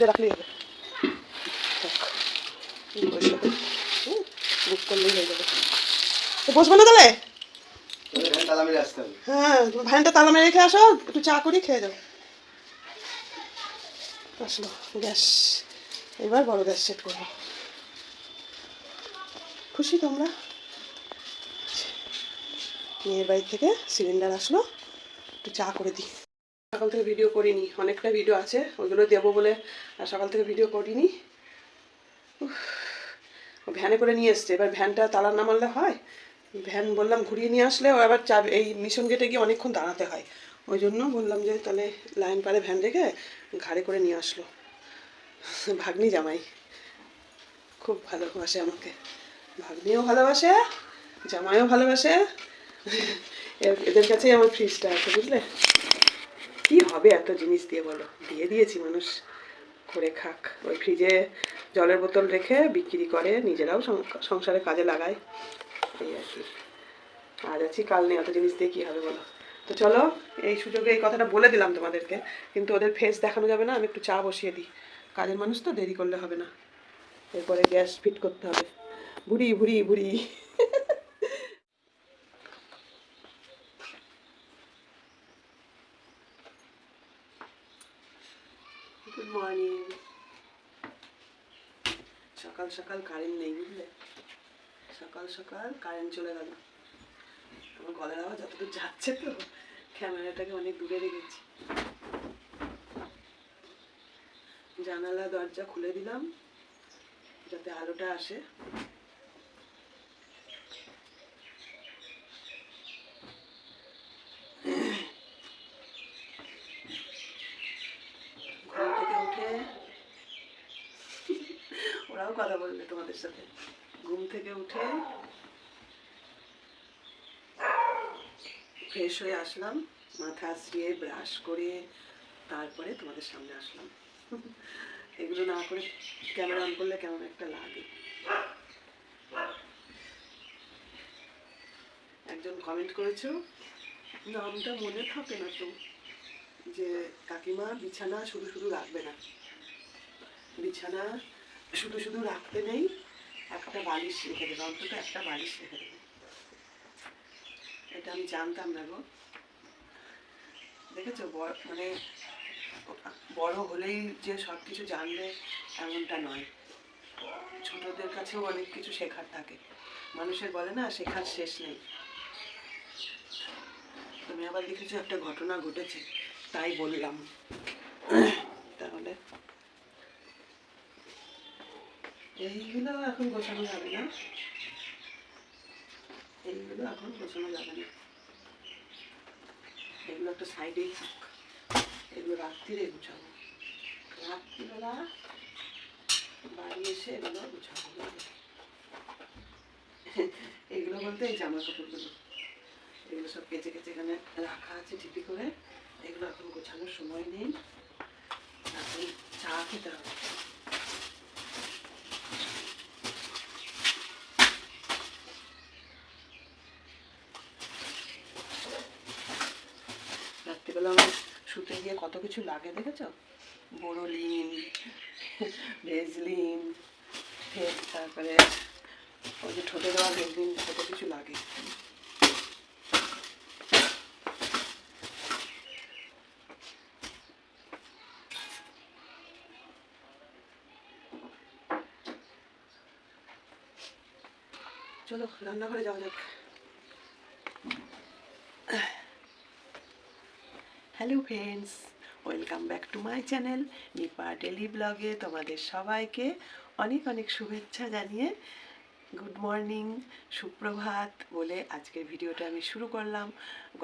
সাইডে রাখলেই হবে। বুক করলেই হয়ে যাবে তো বসবো না তাহলে? হ্যাঁ ভ্যানটা তালা মেরে রেখে আসো, একটু চা করি খেয়ে যাও। আসলো, গ্যাস। এবার বড় গ্যাস সেট করব। খুশি তোমরা? মেয়ের বাড়ি থেকে সিলিন্ডার আসলো, একটু চা করে দিই। সকাল থেকে ভিডিও করিনি। অনেকটা ভিডিও আছে ওইগুলো দেবো বলে আর সকাল থেকে ভিডিও করিনি। ভ্যানে করে নিয়ে এসছে। এবার ভ্যানটা তালা না মারলে হয়? ভ্যান বললাম ঘুরিয়ে নিয়ে আসলে আবার চাপ এই মিশন গেটে গিয়ে অনেকক্ষণ দাঁড়াতে হয়। ওই জন্য বললাম যে, তাহলে লাইন পারে ভ্যান রেখে ঘাড়ে করে নিয়ে আসলো। ভাগ্নি জামাই, খুব ভালোবাসে আমাকে। ভাগ্নিও ভালোবাসে, জামাইও ভালোবাসে। এদের কাছেই আমার ফ্রিজটা আছে, বুঝলে? কি হবে এত জিনিস দিয়ে বলো? দিয়ে দিয়েছি মানুষ। করে খাক। ওই ফ্রিজে জলের বোতল রেখে বিক্রি করে নিজেরাও সংসারে কাজে লাগায়। এই আর কি। আজ আছি, কাল নেই, অত জিনিস দিয়ে কী হবে বলো? তো চলো, এই সুযোগে এই কথাটা বলে দিলাম তোমাদেরকে। কিন্তু ওদের ফেস দেখানো যাবে না, আমি একটু চা বসিয়ে দিই। কাজের মানুষ তো দেরি করলে হবে না। এরপরে গ্যাস ফিট করতে হবে। বুড়ি বুড়ি বুড়ি গুড মর্নিং সকাল কারেন্ট নেই, বুঝলে? সকাল সকাল কারেন্ট চলে গেল। আমার গলার আওয়াজ যতদূর যাচ্ছে তো, ক্যামেরাটাকে অনেক দূরে রেখেছি। জানালা দরজা খুলে দিলাম, যাতে আলোটা আসে ঘুম থেকে উঠে ওরাও কথা বলবে তোমাদের সাথে। ঘুম থেকে উঠে ফ্রেশ হয়ে আসলাম, মাথা আশ্রিয়ে ব্রাশ করে তারপরে তোমাদের সামনে আসলাম। এগুলো না করে ক্যামেরা অন করলে কেমন একটা লাগে। একজন কমেন্ট করেছ, নামটা মনে থাকে না তো, যে কাকিমা বিছানা শুধু শুধু রাখবে না। বিছানা শুধু শুধু রাখতে নেই একটা বালিশ রেখে দেবে, অন্তত একটা বালিশ রেখে দেবে। এটা আমি জানতাম না গো। দেখেছ মানে বড় হলেই যে সব কিছু জানবে এমনটা নয়। ছোটদের কাছেও অনেক কিছু শেখার থাকে। মানুষের বলে না, শেখার শেষ নেই। তুমি আবার দেখেছ একটা ঘটনা ঘটেছে, তাই বললাম। তাহলে এইগুলো এখন গোছানো যাবে না। এইগুলো এখন গোছানো যাবে না। এগুলো একটা সাইডেই থাক। এগুলো রাত্রিরে গুছাবো। রাত্রিবেলা বাড়ি এসে এগুলো গুছাবো। এগুলো বলতে এই জামা কাপড়গুলো। এগুলো সব কেচে কেচে এখানে রাখা আছে ঠিকই করে। এগুলো এখন গোছানোর সময় নেই। এখন চা খেতে হবে রাত্রিবেলা আমার গিয়ে কত কিছু লাগে, দেখেছ? বোরোলিন ভেজলিন তারপরে ওই যে ঠোঁটে দেওয়া ভেজলিন, কত কিছু লাগে। চলো, রান্নাঘরে যাওয়া যাক। Hello friends, welcome back to my channel Nipa daily ব্লগে তোমাদের সবাইকে অনেক অনেক শুভেচ্ছা জানিয়ে গুড মর্নিং, সুপ্রভাত বলে আজকের ভিডিওটা আমি শুরু করলাম।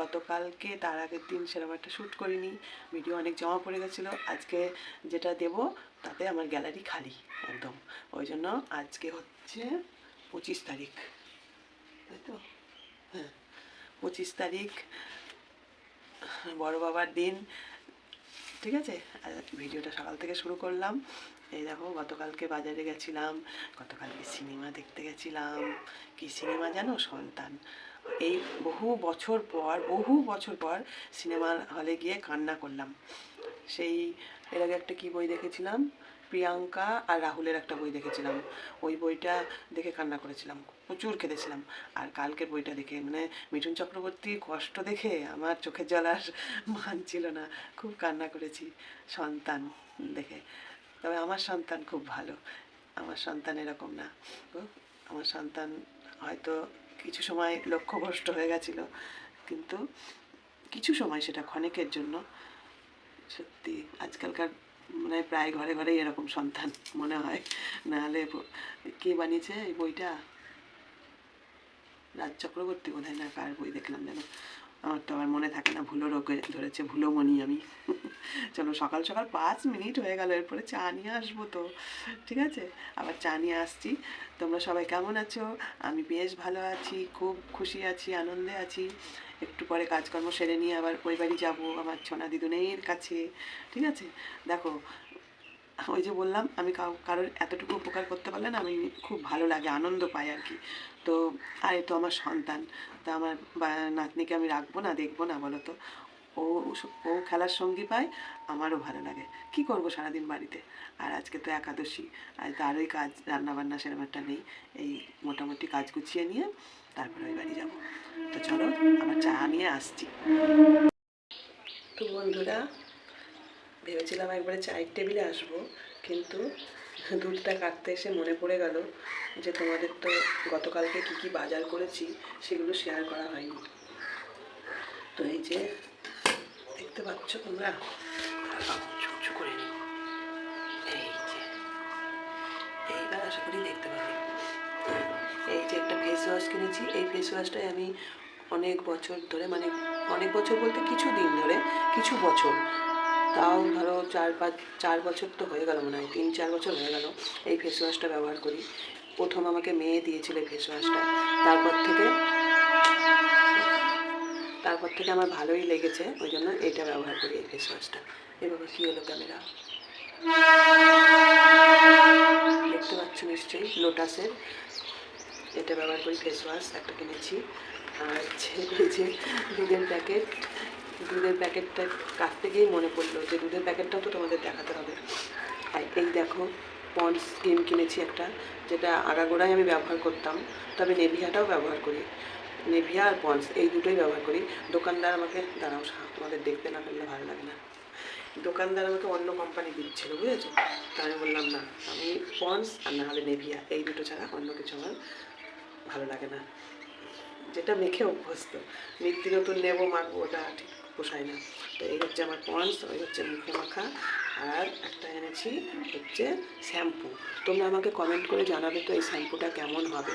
গতকালকে তার আগের দিন সেরকম একটা শ্যুট করিনি, ভিডিও অনেক জমা পড়ে গেছিল। আজকে যেটা দেব তাতে আমার গ্যালারি খালি একদম। ওই জন্য আজকে হচ্ছে পঁচিশ তারিখ। তাই তো? হ্যাঁ পঁচিশ তারিখ বড় বাবার দিন। ঠিক আছে? ভিডিওটা সকাল থেকে শুরু করলাম। এই দেখো, গতকালকে বাজারে গেছিলাম, গতকালকে সিনেমা দেখতে গেছিলাম। কি সিনেমা জানো, সন্তান? এই বহু বছর পর, বহু বছর পর সিনেমা হলে গিয়ে কান্না করলাম। সেই, এর আগে একটা কী বই দেখেছিলাম? প্রিয়াঙ্কা আর রাহুলের একটা বই দেখেছিলাম। ওই বইটা দেখে কান্না করেছিলাম, প্রচুর কেঁদেছিলাম। আর কালকের বইটা দেখে মানে মিঠুন চক্রবর্তীর কষ্ট দেখে আমার চোখের জল আর মানছিল না। খুব কান্না করেছি সন্তান দেখে। তবে আমার সন্তান খুব ভালো। আমার সন্তান এরকম না। আমার সন্তান হয়তো কিছু সময় লক্ষ্যভ্রষ্ট হয়ে গেছিল, কিন্তু কিছু সময় সেটা ক্ষণিকের জন্য। সত্যি, আজকালকার মানে প্রায় ঘরে ঘরেই এরকম সন্তান মনে হয়। নাহলে কে বানিয়েছে এই বইটা? রাজ চক্রবর্তী বোধ হয় না, কার বই দেখলাম যেন? আমার তো আবার মনে থাকে না, ভুলো রোগে ধরেছে ভুলোমণি আমি। চলো, সকাল সকাল পাঁচ মিনিট হয়ে গেল, এরপরে চা নিয়ে আসব তো। ঠিক আছে? আবার চা নিয়ে আসছি। তোমরা সবাই কেমন আছো? আমি বেশ ভালো আছি, খুব খুশি আছি, আনন্দে আছি। একটু পরে কাজকর্ম সেরে নিয়ে আবার ওই বাড়ি যাব, আমার ছোনা দিদুনের কাছে। ঠিক আছে? দেখো ওই যে বললাম, আমি কারোর এতটুকু উপকার করতে পারলে না, আমি খুব ভালো লাগে, আনন্দ পাই আর কি। তো, আর এ তো আমার সন্তান, তা আমার নাতনিকে আমি রাখব না, দেখব না বলো তো ও ও খেলার সঙ্গী পায়, আমারও ভালো লাগে। কি করব সারাদিন বাড়িতে? আর আজকে তো একাদশী, আজ তো আরোই কাজ, রান্নাবান্না সেরকম একটা নেই। এই মোটামুটি কাজ গুছিয়ে নিয়ে, তারপরে ওই বাড়ি যাব। তো চলো আমার চা নিয়ে আসছি। তো বন্ধুরা ভেবেছিলাম একবারে চায়ের টেবিলে আসব কিন্তু দুধটা কাটতে এসে মনে পড়ে গেল যে তোমাদের তো গতকালকে কি কি বাজার করেছি সেগুলো শেয়ার করা হয়নি। তো এই যে দেখতে পাচ্ছ তোমরা? চুপচু করে নি এই যে এইবার আশা করি দেখতে পাবে। এই যে একটা ফেস ওয়াশ কিনেছি এই ফেস ওয়াশটাই আমি অনেক বছর ধরে মানে অনেক বছর বলতে কিছু দিন ধরে কিছু বছর তাও ধরো চার পাঁচ, চার বছর তো হয়ে গেল মনে হয়, তিন চার বছর হয়ে গেল এই ফেস ওয়াশটা ব্যবহার করি। প্রথম আমাকে মেয়ে দিয়েছিল ফেস ওয়াশটা তারপর থেকে তারপর থেকে আমার ভালোই লেগেছে, ওই জন্য এটা ব্যবহার করি এই ফেস ওয়াশটা এভাবে কী হলো ক্যামেরা? দেখতে পাচ্ছ নিশ্চয়ই, লোটাসের এটা ব্যবহার করি ফেস ওয়াশ একটা কিনেছি। আর যে দুধের প্যাকেট দুধের প্যাকেটটা কাটতে গিয়েই মনে পড়ল যে দুধের প্যাকেটটাও তো তোমাদের দেখাতে হবে। এই দেখো পন্স ক্রিম কিনেছি একটা, যেটা আগাগোড়াই আমি ব্যবহার করতাম, তবে নেভিয়াটাও ব্যবহার করি। নেভিয়া আর পন্ডস এই দুটোই ব্যবহার করি। দোকানদার আমাকে, দাঁড়াও তোমাদের দেখতে না পারলে ভালো লাগে না। দোকানদার আমাকে অন্য কোম্পানি দিচ্ছিল, বুঝেছ? তা আমি বললাম, না, আমি পন্ডস আর না হলে নেভিয়া, এই দুটো ছাড়া অন্য কিছু আমার ভালো লাগে না। যেটা মেখে অভ্যস্ত। নিত্য নতুন নেব মাখবো, ওটা ঠিক পোষায় না। তো এই হচ্ছে আমার পন্স ওই হচ্ছে মুখে মাখা, আর একটা এনেছি হচ্ছে শ্যাম্পু। তোমরা আমাকে কমেন্ট করে জানাবে তো এই শ্যাম্পুটা কেমন হবে।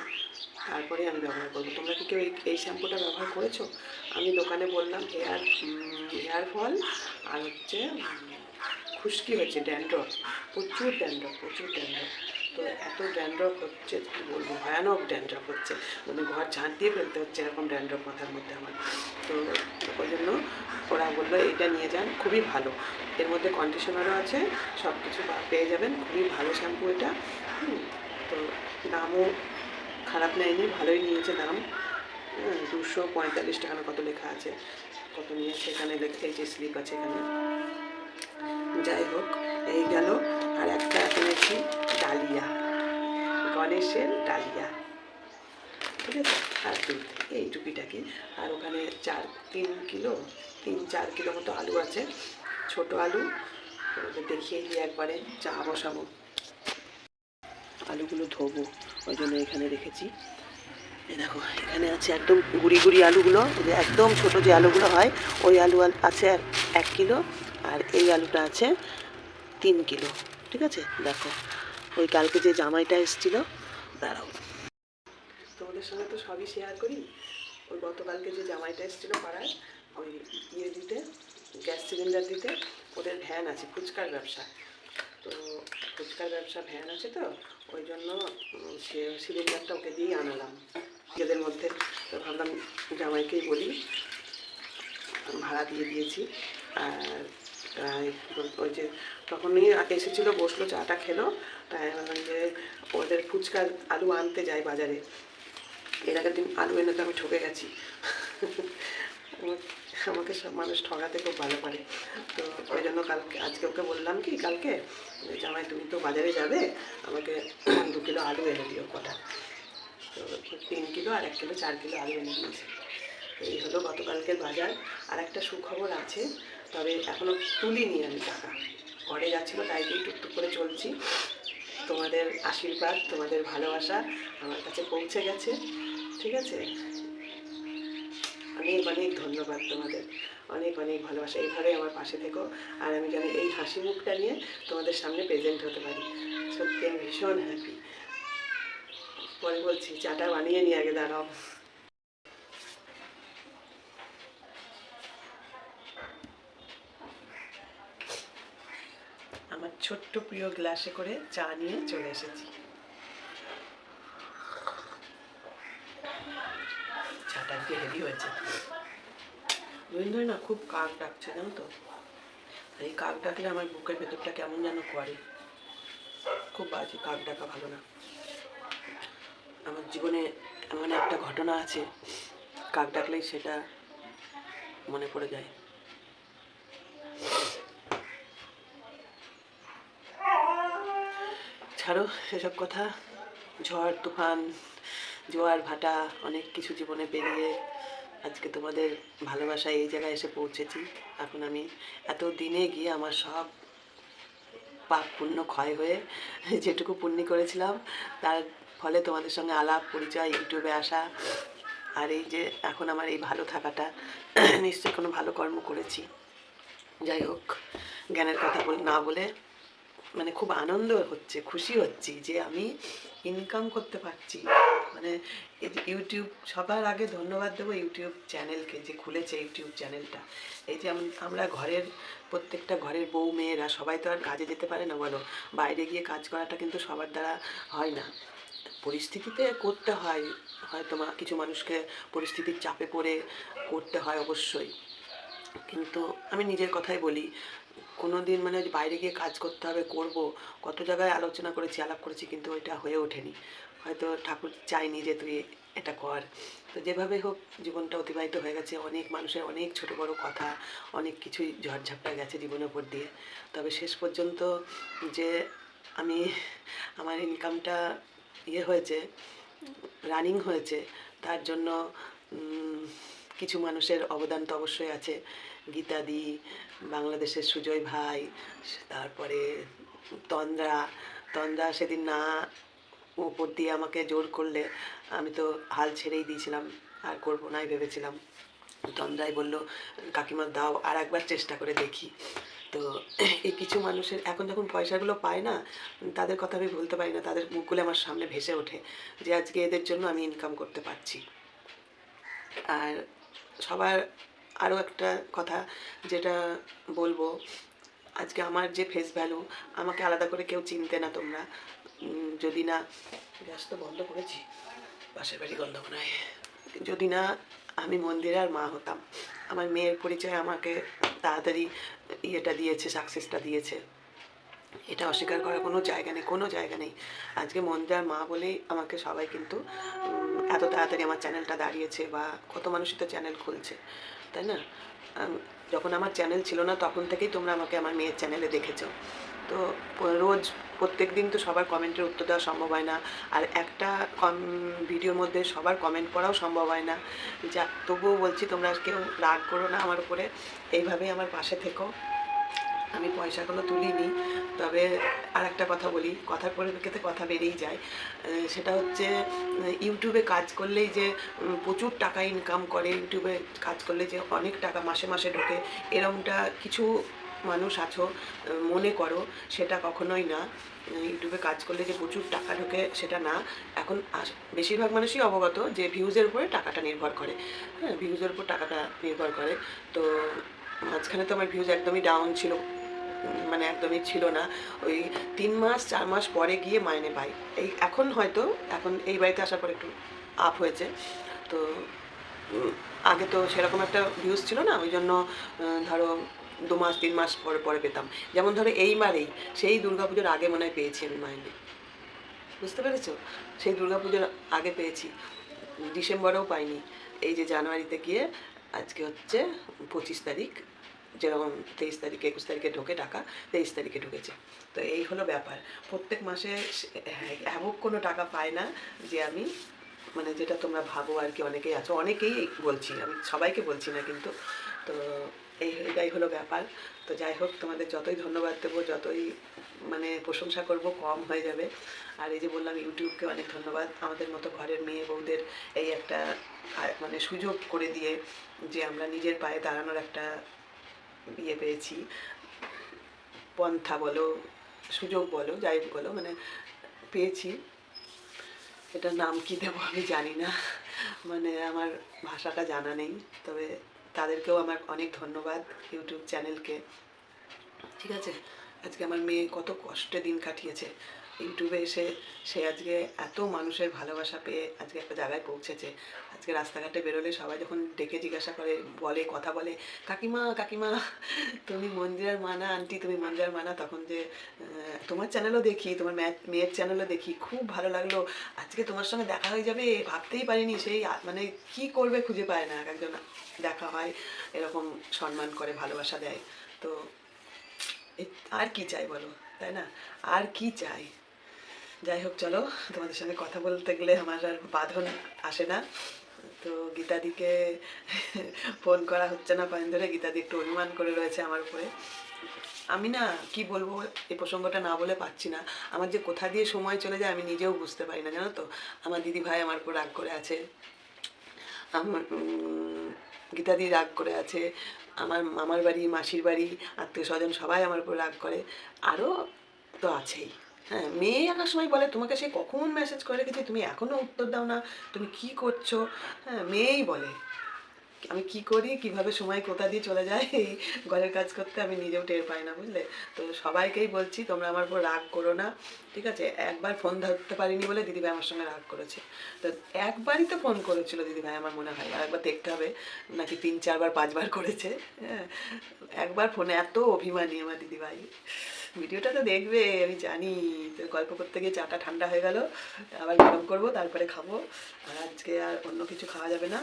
তারপরে আমি ব্যবহার করব। তোমরা কি কেউ এই শ্যাম্পুটা ব্যবহার করেছ? আমি দোকানে বললাম হেয়ার হেয়ার ফল আর হচ্ছে খুশকি হচ্ছে ড্যান্ড্রফ। প্রচুর ড্যান্ড্রফ প্রচুর ড্যান্ড্রফ। তো এত ড্যান্ড্রফ হচ্ছে, কী বলব, ভয়ানক ড্যান্ড্রফ হচ্ছে। মানে ঘর ঝাঁট দিয়ে ফেলতে হচ্ছে এরকম ড্যান্ড্রফ মাথার মধ্যে আমার। তো ওই জন্য ওরা বলল এটা নিয়ে যান, খুবই ভালো। এর মধ্যে কন্ডিশনারও আছে সব কিছু পেয়ে যাবেন, খুবই ভালো শ্যাম্পু এটা। তো দামও খারাপ নেয়নি, ভালোই নিয়েছে দাম। দুশো পঁয়তাল্লিশ টাকা কত লেখা আছে, কত নিয়েছে এখানে লেখা এই যে স্লিপ আছে এখানে। যাই হোক, এই গেল। আর একটা এনেছি ডালিয়া। গণেশের ডালিয়া। ঠিক আছে আর দুধ এই টুপিটাকে। আর ওখানে চার, তিন কিলো, তিন, চার কিলো মতো আলু আছে। ছোট আলু। দেখিয়ে দিই একবারে। চা বসাবো। আলুগুলো ধোবো। ওই জন্য এখানে রেখেছি। দেখো, এখানে আছে একদম গুড়ি গুড়ি আলুগুলো। যে একদম ছোট যে আলুগুলো হয়, ওই আলু আছে এক কিলো। আর এই আলুটা আছে তিন কিলো। ঠিক আছে? দেখো, ওই কালকে যে জামাইটা এসেছিল, দাঁড়াও। তোমাদের সঙ্গে তো সবই শেয়ার করি। ওই গতকালকে যে জামাইটা এসেছিল পাড়ায়, ওই ইয়ে দিতে, গ্যাস সিলিন্ডার দিতে, ওদের ভ্যান আছে, ফুচকার ব্যবসা। তো ফুচকার ব্যবসা ভ্যান আছে তো, ওই জন্য সে সিলিন্ডারটা ওকে দিয়েই আনালাম। নিজেদের মধ্যে, তো ভাবলাম জামাইকেই বলি। ভাড়া দিয়ে দিয়েছি। আর ওই যে তখনই এসেছিল, বসল, চাটা খেলো। তাই ভাবলাম যে, ওদের ফুচকার আলু আনতে যায় বাজারে। এর আগের দিন আলু এনে তো আমি ঠকে গেছি। আমাকে সব মানুষ ঠগাতে খুব ভালো পারে। তো ওই জন্য কালকে, আজকে ওকে বললাম কি, কালকে? জামাই, তুমি তো বাজারে যাবে, আমাকে দু কিলো আলু এনে দিও কটা। তো তিন কিলো আর এক কিলো, চার কিলো আলু এনে দিয়েছে। এই হলো গতকালকের বাজার। আর একটা সুখবর আছে, তবে এখনও তুলিনি আমি টাকা। ঘরে যাচ্ছিল, তাই টুকটুক করে চলছি। তোমাদের আশীর্বাদ, তোমাদের ভালোবাসা আমার কাছে পৌঁছে গেছে, ঠিক আছে? অনেক অনেক ধন্যবাদ তোমাদের। অনেক অনেক ভালোবাসা। এইভাবে আমার পাশে থেকো। আর আমি যেন এই হাসি মুখটা নিয়ে তোমাদের সামনে প্রেজেন্ট হতে পারি। সত্যি, আমি ভীষণ হ্যাপি পরে বলছি, চাটা বানিয়ে নিয়ে আগে দাঁড়াও আমার ছোট্ট প্রিয় গ্লাসে করে চা নিয়ে চলে এসেছি। চাটা আজকে হেভি হয়েছে। দুদিন ধরে না খুব কাক ডাকছে, জানো তো? এই কাক ডাকলে আমার বুকের ভেতরটা কেমন যেন করে খুব বাজে, কাক ডাকা ভালো না। আমার জীবনে এমন একটা ঘটনা আছে, কাক ডাকলেই সেটা মনে পড়ে যায়। ছাড়ো সেসব কথা। ঝড়, তুফান, জোয়ার, ভাটা, অনেক কিছু জীবনে পেরিয়ে আজকে তোমাদের ভালোবাসায় এই জায়গায় এসে পৌঁছেছি। এখন আমি এত দিনে গিয়ে আমার সব পাপ পুণ্য ক্ষয় হয়ে যেটুকু পুণ্যি করেছিলাম, তার ফলে তোমাদের সঙ্গে আলাপ, পরিচয়, ইউটিউবে আসা, আর এই যে এখন আমার এই ভালো থাকাটা, নিশ্চয়ই কোনো ভালো কর্ম করেছি। যাই হোক, জ্ঞানের কথা বল না বলে মানে খুব আনন্দ হচ্ছে, খুশি হচ্ছি যে আমি ইনকাম করতে পারছি। মানে ইউটিউব সবার আগে ধন্যবাদ দেবো ইউটিউব চ্যানেলকে যে খুলেছে ইউটিউব চ্যানেলটা এই যে আমরা ঘরের, প্রত্যেকটা ঘরের বউ মেয়েরা সবাই তো আর কাজে যেতে পারে না বলো। বাইরে গিয়ে কাজ করাটা কিন্তু সবার দ্বারা হয় না। পরিস্থিতিতে করতে হয়, হয়তো কিছু মানুষকে পরিস্থিতির চাপে পড়ে করতে হয় অবশ্যই। কিন্তু আমি নিজের কথাই বলি কোনো দিন মানে বাইরে গিয়ে কাজ করতে হবে, করব, কত জায়গায় আলোচনা করেছি, আলাপ করেছি, কিন্তু ওইটা হয়ে ওঠেনি। হয়তো ঠাকুর চাইনি যে তুই এটা কর। তো যেভাবে হোক, জীবনটা অতিবাহিত হয়ে গেছে। অনেক মানুষের অনেক ছোট বড় কথা, অনেক কিছুই ঝড়ঝাপটা গেছে জীবনের উপর দিয়ে। তবে শেষ পর্যন্ত যে আমি, আমার ইনকামটা ইয়ে হয়েছে রানিং হয়েছে, তার জন্য কিছু মানুষের অবদান তো অবশ্যই আছে। গীতাদি, বাংলাদেশের সুজয় ভাই, তারপরে তন্দ্রা তন্দ্রা সেদিন না উপর দিয়ে আমাকে জোর করলে আমি তো হাল ছেড়েই দিয়েছিলাম, আর করব নাই ভেবেছিলাম। তন্দ্রাই বলল, কাকিমা, দাও, আর একবার চেষ্টা করে দেখি। তো এই কিছু মানুষের, এখন যখন পয়সাগুলো পায় না, তাদের কথা আমি বলতে পারি না, তাদের মুখগুলো আমার সামনে ভেসে ওঠে যে আজকে এদের জন্য আমি ইনকাম করতে পারছি। আর সবার আরও একটা কথা যেটা বলব, আজকে আমার যে ফেস ভ্যালু আমাকে আলাদা করে কেউ চিনতে না তোমরা। যদি না, গ্যাস তো বন্ধ করেছি, পাশের বাড়ি গন্ধ হয়। যদি না, আমি মন্দিরের মা হতাম। আমার মেয়ের পরিচয় আমাকে তাড়াতাড়ি ইয়েটা দিয়েছে সাকসেসটা দিয়েছে। এটা অস্বীকার করার কোনো জায়গা নেই, কোনো জায়গা নেই। আজকে মন্দিরার মা বলেই আমাকে সবাই কিন্তু এত তাড়াতাড়ি আমার চ্যানেলটা দাঁড়িয়েছে বা কত মানুষই তো চ্যানেল খুলছে। তাই না? যখন আমার চ্যানেল ছিল না, তখন থেকেই তোমরা আমাকে আমার মেয়ের চ্যানেলে দেখেছ। তো রোজ প্রত্যেক দিন তো সবার কমেন্টের উত্তর দেওয়া সম্ভব হয় না। আর একটা কম ভিডিওর মধ্যে সবার কমেন্ট পড়াও সম্ভব হয় না। যা, তবুও বলছি তোমরা কেউ রাগ করো না আমার উপরে। এইভাবেই আমার পাশে থেকো। আমি পয়সাগুলো তুলিনি। তবে আর একটা কথা বলি, কথার পরিপ্রেক্ষিতে কথা বেরিয়েই যায়। সেটা হচ্ছে ইউটিউবে কাজ করলেই যে প্রচুর টাকা ইনকাম করে, ইউটিউবে কাজ করলে যে অনেক টাকা মাসে মাসে ঢোকে, এরমটা কিছু মানুষ আছো মনে করো, সেটা কখনোই না। ইউটিউবে কাজ করলে যে প্রচুর টাকা ঢোকে, সেটা না। এখন বেশিরভাগ মানুষই অবগত যে ভিউজের উপরে টাকাটা নির্ভর করে। হ্যাঁ ভিউজের উপর টাকাটা নির্ভর করে। তো মাঝখানে তো আমার ভিউজ একদমই ডাউন ছিল। মানে একদমই ছিল না। ওই তিন মাস, চার মাস পরে গিয়ে মাইনে পাই। এই এখন হয়তো, এখন এই বাড়িতে আসার পর একটু আপ হয়েছে। তো, আগে তো সেরকম একটা ভিউজ ছিল না, ওই জন্য ধরো, দু মাস, তিন মাস পরে পরে পেতাম। যেমন ধরো এইবারেই সেই দুর্গাপুজোর আগে মনে হয় পেয়েছি আমি মাইনে। বুঝতে পেরেছ? সেই দুর্গাপুজোর আগে পেয়েছি। ডিসেম্বরেও পাইনি। এই যে জানুয়ারিতে গিয়ে, আজকে হচ্ছে পঁচিশ তারিখ। যেরকম তেইশ তারিখে, একুশ তারিখে ঢোকে টাকা, তেইশ তারিখে ঢুকেছে। তো এই হলো ব্যাপার। প্রত্যেক মাসে এমন কোনো টাকা পায় না যে আমি মানে যেটা তোমরা ভাবো আর কি, অনেকেই আছো। অনেকেই বলছি, আমি সবাইকে বলছি না কিন্তু। তো এই, এটাই হলো ব্যাপার। তো যাই হোক, তোমাদের যতই ধন্যবাদ দেবো, যতই মানে প্রশংসা করব, কম হয়ে যাবে। আর এই যে বললাম, ইউটিউবকে অনেক ধন্যবাদ। আমাদের মতো ঘরের মেয়ে বউদের এই একটা মানে সুযোগ করে দিয়ে যে আমরা নিজের পায়ে দাঁড়ানোর একটা ইয়ে পেয়েছি। পন্থা বলো, সুযোগ বলো, যাই বলো মানে পেয়েছি। এটার নাম কি দেবো আমি জানি না। মানে আমার ভাষাটা জানা নেই। তবে তাদেরকেও আমার অনেক ধন্যবাদ ইউটিউব চ্যানেলকে। ঠিক আছে? আজকে আমার মেয়ে কত কষ্টে দিন কাটিয়েছে। ইউটিউবে এসে সে আজকে এত মানুষের ভালোবাসা পেয়ে আজকে একটা জায়গায় পৌঁছেছে। আজকে রাস্তাঘাটে বেরোলে সবাই যখন ডেকে জিজ্ঞাসা করে, বলে, কথা বলে, কাকিমা কাকিমা, তুমি মন্দিরের মানা, আন্টি, তুমি মন্দিরের মানা? তখন যে তোমার চ্যানেলও দেখি, তোমার মেয়ের চ্যানেলও দেখি, খুব ভালো লাগল। আজকে তোমার সঙ্গে দেখা হয়ে যাবে, ভাবতেই পারিনি সেই মানে কি করবে খুঁজে পায় না, এক একজন দেখা হয়, এরকম সম্মান করে, ভালোবাসা দেয়। তো আর কি চাই বলো, তাই না? আর কি চাই? যাই হোক, চলো, তোমাদের সঙ্গে কথা বলতে গেলে আমার আর বাঁধন আসে না। তো গীতাদিকে ফোন করা হচ্ছে না পাইন ধরে গীতাদি একটু অনুমান করে রয়েছে আমার উপরে। আমি না, কি বলব এই প্রসঙ্গটা না বলে পাচ্ছি না। আমার যে কোথা দিয়ে সময় চলে যায় আমি নিজেও বুঝতে পারি না, জানো তো? আমার দিদি ভাই আমার উপর রাগ করে আছে। আমার গীতাদি রাগ করে আছে। আমার মামার বাড়ি, মাসির বাড়ি, আত্মীয় স্বজন সবাই আমার উপর রাগ করে। আরও তো আছেই। হ্যাঁ মেয়ে আসার সময় বলে, তোমাকে সে কখন মেসেজ করে রেখেছে তুমি এখনও উত্তর দাও না। তুমি কি করছ? হ্যাঁ মেয়েই বলে, আমি কি করি? কীভাবে সময় কোথা দিয়ে চলে যায়? এই ঘরের কাজ করতে আমি নিজেও টের পাই না, বুঝলে? তো সবাইকেই বলছি, তোমরা আমার উপর রাগ করো না, ঠিক আছে? একবার ফোন ধরতে পারিনি বলে দিদিভাই আমার সঙ্গে রাগ করেছে। তো একবারই তো ফোন করেছিল দিদিভাই আমার মনে হয়, আর একবার দেখতে হবে, নাকি তিন, চারবার, পাঁচবার করেছে হ্যাঁ। একবার ফোনে এত অভিমানী আমার দিদিভাই। ভিডিওটা তো দেখবে আমি জানি, তো গল্প করতে গিয়ে চাটা ঠান্ডা হয়ে গেল, আবার গরম করব, তারপরে খাব। আর আজকে আর অন্য কিছু খাওয়া যাবে না।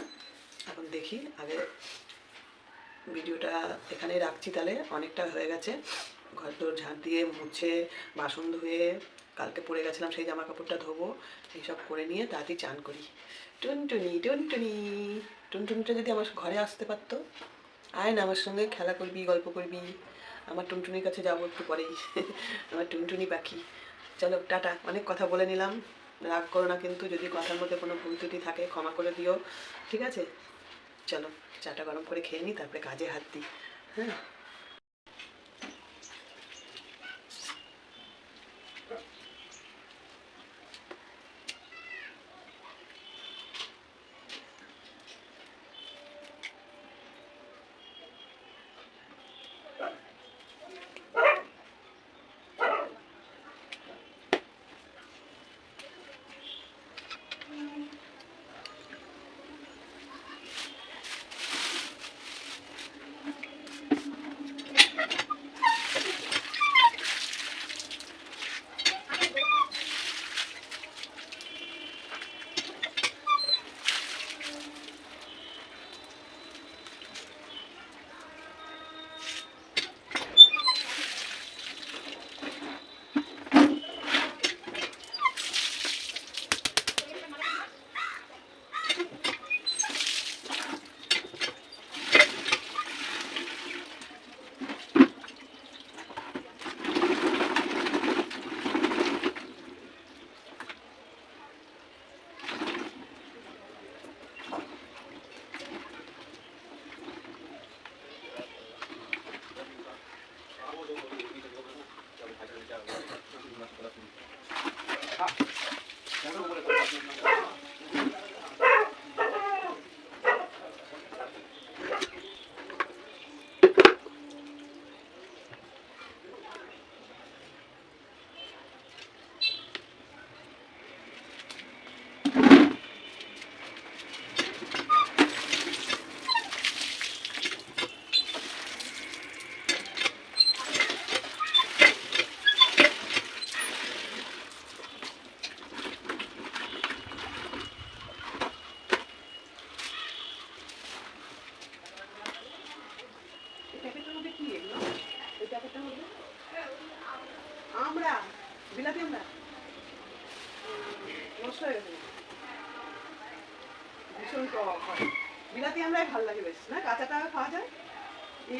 এখন দেখি, আগে ভিডিওটা এখানেই রাখছি তাহলে, অনেকটা হয়ে গেছে। ঘর দোর ঝাঁট দিয়ে মুছে, বাসন ধুয়ে, কালকে পরে গেছিলাম সেই জামা কাপড়টা ধোবো, এইসব করে নিয়ে তাড়াতাড়ি চান করি। টুনটুনি টুনটুনি, টুনটুনিটা যদি আমার ঘরে আসতে পারতো। আয় না আমার সঙ্গে, খেলা করবি, গল্প করবি। আমার টুনটুনির কাছে যাব একটু পরেই। আমার টুনটুনি পাখি। চলো, টাটা। অনেক কথা বলে নিলাম। রাগ করো না কিন্তু, যদি কথার মধ্যে কোনো ভুল ত্রুটি থাকে, ক্ষমা করে দিও। ঠিক আছে? চলো, চাটা গরম করে খেয়ে নিই তারপরে কাজে হাত দিই। হ্যাঁ?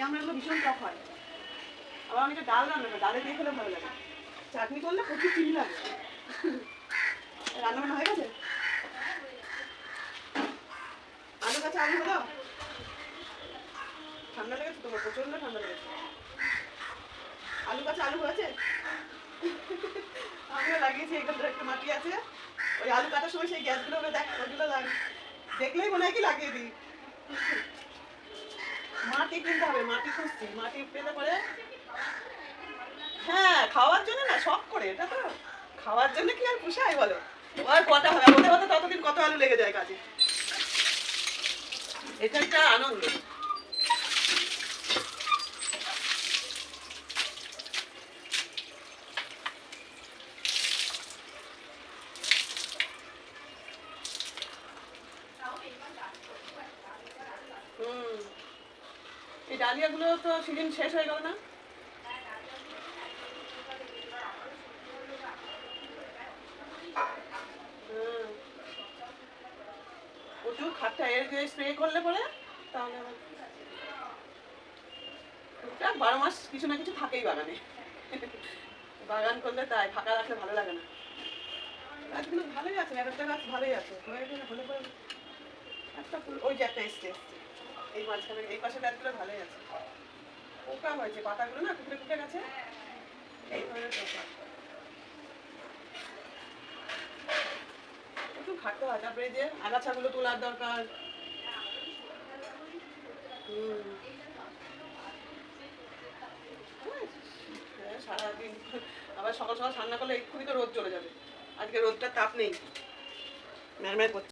আমরাগুলো ভীষণ টক হয়। আবার অনেকে ডাল রান্না করে, ডালে দিয়ে খেলে ভালো লাগে। চাটনি করলে প্রচুর চিনি লাগে। রান্না হয়ে গেছে? আলু কাছে আলু হলো? ঠান্ডা লেগেছে তোমার প্রচণ্ড ঠান্ডা লেগেছে। আলু কাছে আলু হয়েছে? আমিও লাগিয়েছি এখানে একটা মাটি আছে। ওই আলু কাটার সময় সেই গ্যাসগুলো দেখ, ওগুলো লাগে দেখলেই মনে হয় কি লাগিয়ে দিই। মাটি কিনতে হবে, মাটি খুঁজছি, মাটি পেলে পরে হ্যাঁ খাওয়ার জন্য না, শখ করে, এটা তো খাওয়ার জন্য কি আর পুষাই বলো? আর কথা হবে? হতে হতে ততদিন কত আলু লেগে যায় কাজে? এটা একটা আনন্দ। এই তো সিজন শেষ হয়ে গেল না। প্রচুর খাটটা এর দিয়ে স্প্রে করলে পরে তাহলে টুকটাক বারো মাস কিছু না কিছু থাকেই বাগানে। বাগান করলে তাই, ফাঁকা রাখলে ভালো লাগে না। গাছগুলো ভালোই আছে একটা গাছ ভালোই আছে। একটা ওই যে একটা এসছে এই মাঝখানে এই পাশে গাছগুলো ভালোই আছে। পোকা হয়েছে পাতাগুলো না কুকড়ে কুকড়ে গেছে। এই ধরনের পোকা। একটু খাটতে হয় তারপরে যে আগাছাগুলো তোলার দরকার। হ্যাঁ, সারাদিন আবার সকাল সকাল রান্না করলে এক্ষুনি তো রোদ চলে যাবে। আজকে রোদটার তাপ নেই। ম্যারম্যার করছে।